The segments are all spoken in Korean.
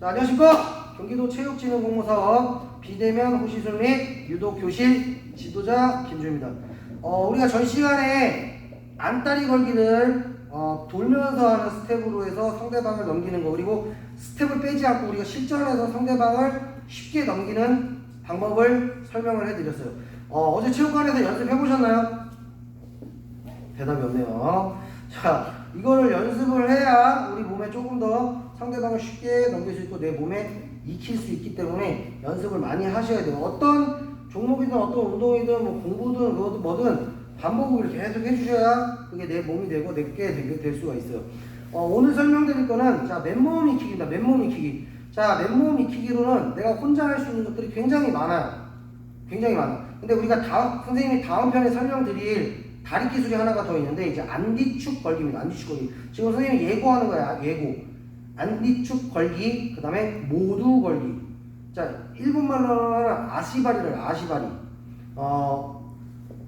자, 안녕하십니까. 경기도 체육진흥공모사업 비대면 호시술 및 유도 교실 지도자 김주입니다. 어, 우리가 전 시간에 안다리 걸기를 어, 돌면서 하는 스텝으로 해서 상대방을 넘기는 거 그리고 스텝을 빼지 않고 우리가 실전에서 상대방을 쉽게 넘기는 방법을 설명을 해드렸어요. 어, 어제 체육관에서 연습해 보셨나요? 대답이 없네요. 자, 이거를 연습을 해야 우리 몸에 조금 더 상대방을 쉽게 넘길 수 있고 내 몸에 익힐 수 있기 때문에 연습을 많이 하셔야 돼요. 어떤 종목이든 어떤 운동이든 뭐 공부든 그것도 뭐든 반복을 계속 해주셔야 그게 내 몸이 되고 내게 되게 될 수가 있어요. 어, 오늘 설명드릴 거는 자 맨몸 익히기입니다. 맨몸 익히기. 자 맨몸 익히기로는 내가 혼자 할 수 있는 것들이 굉장히 많아요. 굉장히 많아. 근데 우리가 다음 선생님이 다음 편에 설명드릴 다리 기술이 하나가 더 있는데 이제 안디축 걸기입니다. 안디축 걸기. 지금 선생님이 예고하는 거야. 예고. 안디축 걸기. 그 다음에 모두 걸기. 자 일본말로는 아시바리를 아시바리. 어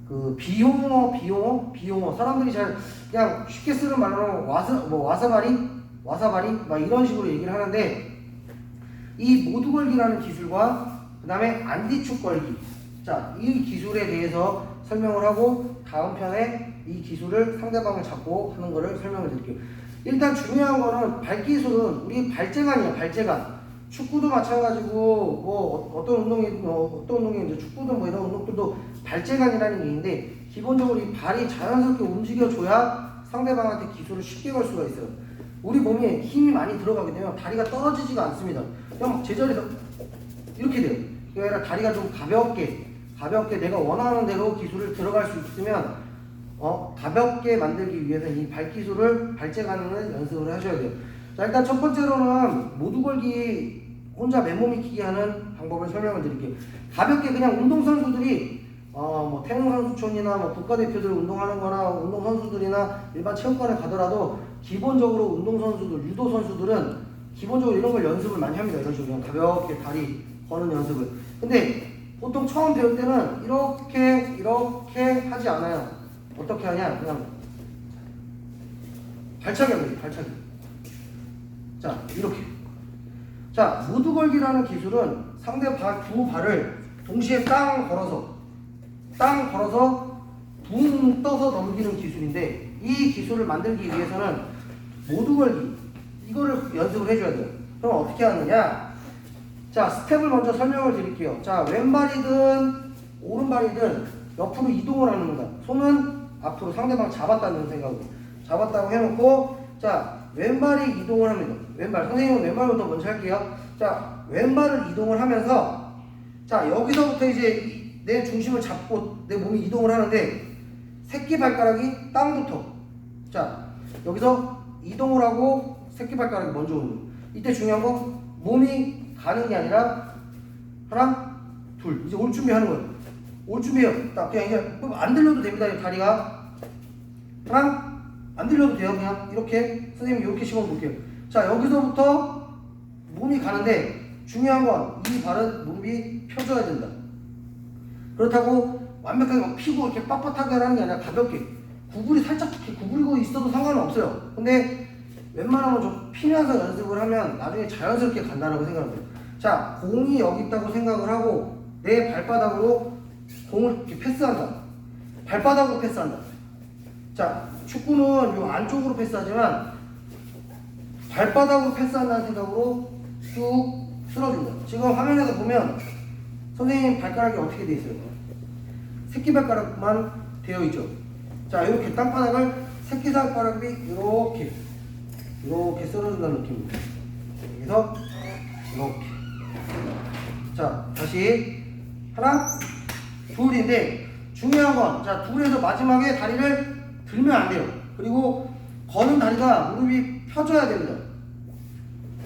그 비용어 비용어 비용어 사람들이 잘 그냥 쉽게 쓰는 말로는 와사 뭐 와사바리 와사바리 막 이런 식으로 얘기를 하는데 이 모두 걸기라는 기술과 그 다음에 안디축 걸기 자 이 기술에 대해서 설명을 하고 다음 편에 이 기술을 상대방을 잡고 하는 거를 설명을 드릴게요 일단 중요한 거는 발기술은 우리 발재간이에요 발재간 축구도 마찬가지고 뭐 어- 어떤 운동이 뭐 어떤 운동이 이제 축구든 뭐 이런 운동들도 발재간이라는 게 있는데 기본적으로 이 발이 자연스럽게 움직여줘야 상대방한테 기술을 쉽게 걸 수가 있어요. 우리 몸에 힘이 많이 들어가게 되면 다리가 떨어지지가 않습니다. 그냥 막 제자리에서 이렇게 돼요. 그게 아니라 다리가 좀 가볍게 가볍게 내가 원하는 대로 기술을 들어갈 수 있으면 어, 가볍게 만들기 위해서 이 발기술을 발재 가능을 연습을 하셔야 돼요. 자, 일단 첫 번째로는 모두 걸기 혼자 맨몸 익히기 하는 방법을 설명을 드릴게요. 가볍게 그냥 운동선수들이 어, 뭐 태릉선수촌이나 뭐 국가대표들 운동하는 거나 운동선수들이나 일반 체육관에 가더라도 기본적으로 운동선수들, 유도선수들은 기본적으로 이런 걸 연습을 많이 합니다. 이런 식으로 가볍게 다리 거는 연습을. 근데 보통 처음 배울 때는 이렇게, 이렇게 하지 않아요. 어떻게 하냐? 그냥 발차기 합니다. 발차기. 자, 이렇게. 자, 무드 걸기라는 기술은 상대 발, 두 발을 동시에 땅 걸어서, 땅 걸어서 붕 떠서 넘기는 기술인데, 이 기술을 만들기 위해서는 모두 걸기, 이거를 연습을 해줘야 돼요. 그럼 어떻게 하느냐? 자, 스텝을 먼저 설명을 드릴게요. 자, 왼발이든 오른발이든 옆으로 이동을 하는 겁니다. 손은 앞으로 상대방 잡았다는 생각으로. 잡았다고 해놓고, 자, 왼발이 이동을 합니다. 왼발. 선생님은 왼발부터 먼저 할게요. 자, 왼발을 이동을 하면서, 자, 여기서부터 이제 이- 내 중심을 잡고 내 몸이 이동을 하는데, 새끼 발가락이 땅부터. 자, 여기서 이동을 하고 새끼 발가락이 먼저 오는. 이때 중요한 건 몸이 가는 게 아니라 하나, 둘. 이제 올 준비하는 거예요. 올 준비해요. 딱 그냥 그럼 안 들려도 됩니다. 이 다리가 하나, 안 들려도 돼요. 그냥 이렇게 선생님이 이렇게 심어 볼게요. 자 여기서부터 몸이 가는데 중요한 건 이 발은 몸이 펴져야 된다. 그렇다고 완벽하게 막 피고 이렇게 빳빳하게 하는 게 아니라 가볍게 구부리 살짝 이렇게 구부리고 있어도 상관은 없어요. 근데 웬만하면 좀 피면서 연습을 하면 나중에 자연스럽게 간다라고 생각합니다. 자, 공이 여기 있다고 생각을 하고 내 발바닥으로 공을 이렇게 패스한다. 발바닥으로 패스한다. 자, 축구는 요 안쪽으로 패스하지만 발바닥으로 패스한다는 생각으로 쭉 쓸어줍니다. 지금 화면에서 보면 선생님 발가락이 어떻게 돼 있어요? 새끼 발가락만 되어 있죠. 자, 이렇게 땅바닥을 새끼 발가락이 이렇게 이렇게 쓸어준다는 느낌입니다. 여기서 이렇게. 자, 다시 하나, 둘인데 중요한 건 자, 둘에서 마지막에 다리를 들면 안 돼요. 그리고 거는 다리가 무릎이 펴져야 됩니다.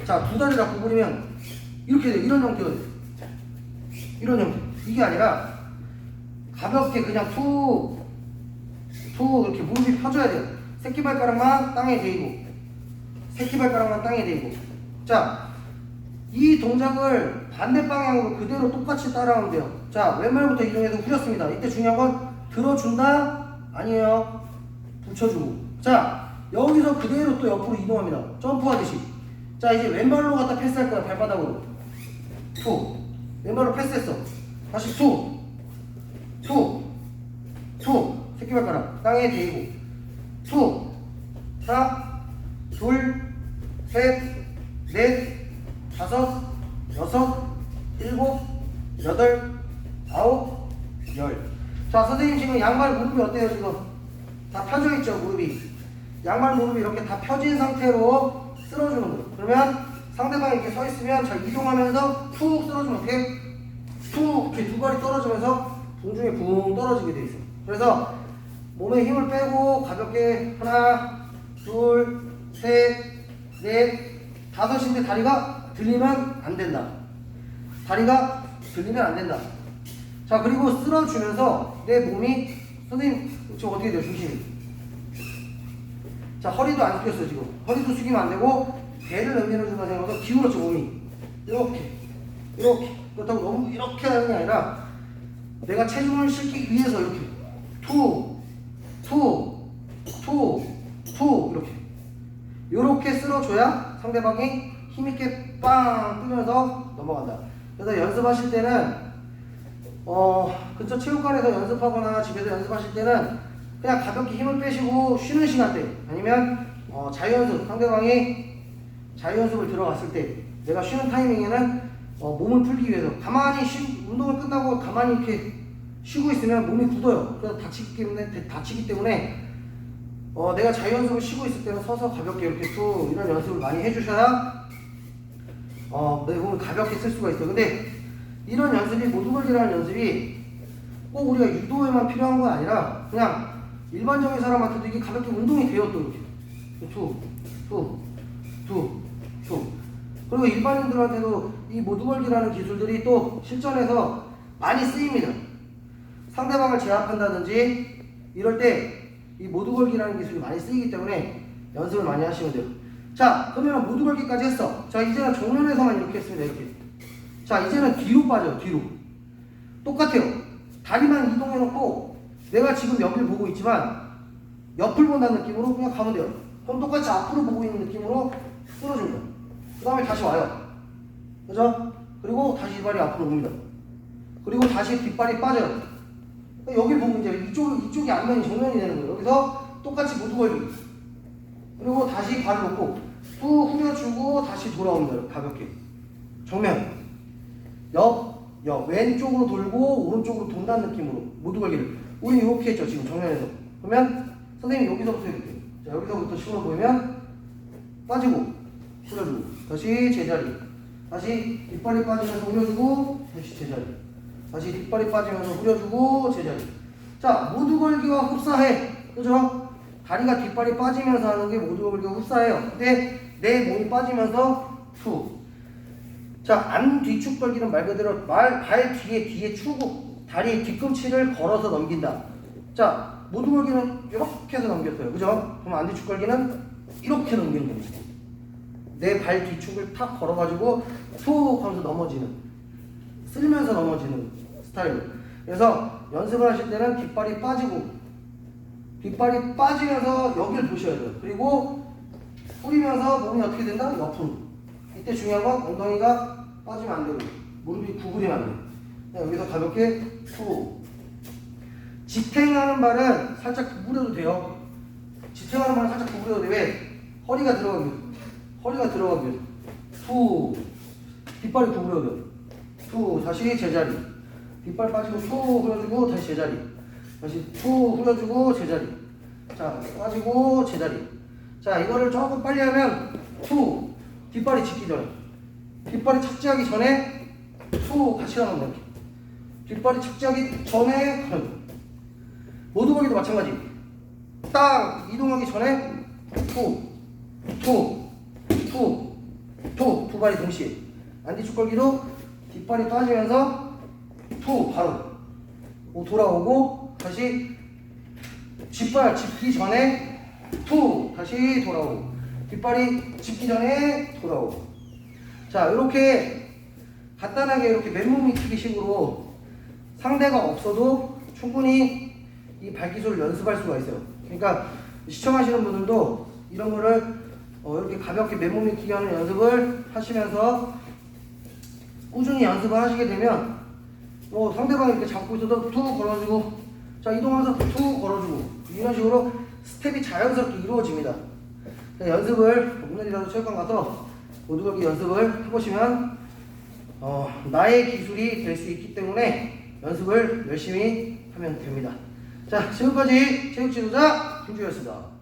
자, 두 다리가 구부리면 이렇게 돼요. 이런 형태가 돼요. 이런 형태. 이게 아니라 가볍게 그냥 툭, 툭 이렇게 무릎이 펴져야 돼요. 새끼 발가락만 땅에 대이고, 새끼 발가락만 땅에 대이고. 자, 이 동작을 반대 방향으로 그대로 똑같이 따라하면 돼요. 자, 왼발부터 이동해서 후렸습니다. 이때 중요한 건 들어준다? 아니에요. 붙여주고. 자, 여기서 그대로 또 옆으로 이동합니다. 점프하듯이. 자 이제 왼발로 갖다 패스할 거야 발바닥으로 투 왼발로 패스했어 다시 투 투, 투, 새끼발가락 땅에 대고 투, 하나, 둘, 셋, 넷, 다섯, 여섯, 일곱, 여덟, 아홉, 열. 자, 선생님 지금 양발 무릎이 어때요 지금? 다 펴져 있죠 무릎이. 양발 무릎이 이렇게 다 펴진 상태로 쓸어주는 거예요. 그러면 상대방이 이렇게 서 있으면 자 이동하면서 툭 쓸어주면 어떻게? 툭 이렇게 두 발이 떨어지면서 공중에 붕 떨어지게 돼 있어요. 그래서 몸에 힘을 빼고 가볍게 하나, 둘, 셋, 넷, 다섯인데 다리가 들리면 안 된다. 다리가 들리면 안 된다. 자 그리고 쓸어주면서 내 몸이 선생님 저 어떻게 돼요? 중심이? 자 허리도 안 숙였어요 지금. 허리도 숙이면 안 되고 배를 넘겨준다 생각하고 기울었죠 몸이. 이렇게. 이렇게. 그렇다고 너무 이렇게 하는 게 아니라 내가 체중을 실기 위해서 이렇게. 투, 투, 투, 투 이렇게. 이렇게 쓸어줘야 상대방이 힘있게 빵 뜨면서 넘어간다. 그래서 연습하실 때는 어 근처 체육관에서 연습하거나 집에서 연습하실 때는 그냥 가볍게 힘을 빼시고 쉬는 시간대 아니면 어, 자유연습 상대방이 자유연습을 들어갔을 때 내가 쉬는 타이밍에는 어, 몸을 풀기 위해서 가만히 쉬, 운동을 끝나고 가만히 이렇게 쉬고 있으면 몸이 굳어요. 그래서 다치기 때문에 다치기 때문에 어, 내가 자유연습을 쉬고 있을 때는 서서 가볍게 이렇게 또 이런 연습을 많이 해주셔야 어, 내 몸을 가볍게 쓸 수가 있어요. 근데 이런 연습이 모두걸리라는 연습이 꼭 우리가 유도에만 필요한 건 아니라 그냥 일반적인 사람한테도 이게 가볍게 운동이 돼요 또 이렇게 투, 투, 투, 투. 그리고 일반인들한테도 이 모두걸기라는 기술들이 또 실전에서 많이 쓰입니다. 상대방을 제압한다든지 이럴 때 이 모두걸기라는 기술이 많이 쓰이기 때문에 연습을 많이 하시면 돼요. 자, 그러면 모두 걸기까지 했어. 자, 이제는 정면에서만 이렇게 했습니다. 이렇게. 자, 이제는 뒤로 빠져요. 뒤로. 똑같아요. 다리만 이동해놓고 내가 지금 여기를 보고 있지만 옆을 본다는 느낌으로 그냥 가면 돼요. 그럼 똑같이 앞으로 보고 있는 느낌으로 쓸어준 거예요. 그 다음에 다시 와요. 그죠? 그리고 다시 이 발이 앞으로 옵니다. 그리고 다시 뒷발이 빠져요. 여기 보고 이제 이쪽, 이쪽이 앞면이 정면이 되는 거예요. 여기서 똑같이 모두 걸기. 그리고 다시 발을 놓고 후 후려주고 다시 돌아옵니다. 가볍게. 정면. 옆, 옆. 왼쪽으로 돌고 오른쪽으로 돈다는 느낌으로 모두 걸기를. 우리 이렇게 했죠. 지금 정면에서. 그러면 선생님이 여기서부터 이렇게. 자, 여기서부터 시험을 보이면 빠지고 후려주고 다시 제자리. 다시 뒷발이 빠지면서 후려주고 다시 제자리. 다시 뒷발이 빠지면서 후려주고 제자리. 자, 모두 걸기와 흡사해. 그죠? 다리가 뒷발이 빠지면서 하는 게 모두 걸기와 흡사해요. 근데 내 몸이 빠지면서 투. 자, 안 뒤축 걸기는 말 그대로 말, 발 뒤에 뒤에 추고 다리 뒤꿈치를 걸어서 넘긴다. 자, 모두 걸기는 이렇게 해서 넘겼어요. 그죠? 그럼 안 뒤축 걸기는 이렇게 넘기는 겁니다. 내 발 뒤축을 탁 걸어가지고 툭 하면서 넘어지는. 쓸면서 넘어지는 스타일로. 그래서 연습을 하실 때는 뒷발이 빠지고 뒷발이 빠지면서 여기를 보셔야 돼요. 그리고 뿌리면서 몸이 어떻게 된다? 옆으로. 이때 중요한 건 엉덩이가 빠지면 안 되고 무릎이 구부리면 안 돼요. 여기서 가볍게 후. 지탱하는 발은 살짝 구부려도 돼요. 지탱하는 발은 살짝 구부려도 돼. 왜? 허리가 위해서. 허리가 위해서. 후. 뒷발이 구부려도 돼요. 투 다시 제자리 뒷발 빠지고 투 흘려주고 다시 제자리 다시 투 흘려주고 제자리. 자 빠지고 제자리. 자 이거를 조금 빨리 하면 투 뒷발이 짚기 전에 뒷발이 착지하기 전에 투 같이 나간다 이렇게 뒷발이 착지하기 전에 가는 모두 거기도 마찬가지. 딱 이동하기 전에 투투투투투 두 발이 동시에. 안뒤축 걸기도 뒷발이 빠지면서 투 바로. 오, 돌아오고 다시 뒷발 짚기 전에 투 다시 돌아오고 뒷발이 짚기 전에 돌아오고. 자 이렇게 간단하게 이렇게 맨몸 미치기식으로 상대가 없어도 충분히 이 발기술을 연습할 수가 있어요. 그러니까 시청하시는 분들도 이런 거를 어, 이렇게 가볍게 맨몸 밀기 하는 연습을 하시면서 꾸준히 연습을 하시게 되면 뭐 상대방이 이렇게 잡고 있어도 툭 걸어주고 자 이동하면서 툭 걸어주고 이런 식으로 스텝이 자연스럽게 이루어집니다. 자, 연습을 오늘이라도 체육관 가서 모두걸기 연습을 해보시면 어, 나의 기술이 될 수 있기 때문에 연습을 열심히 하면 됩니다. 자 지금까지 체육 지도자 김주였습니다.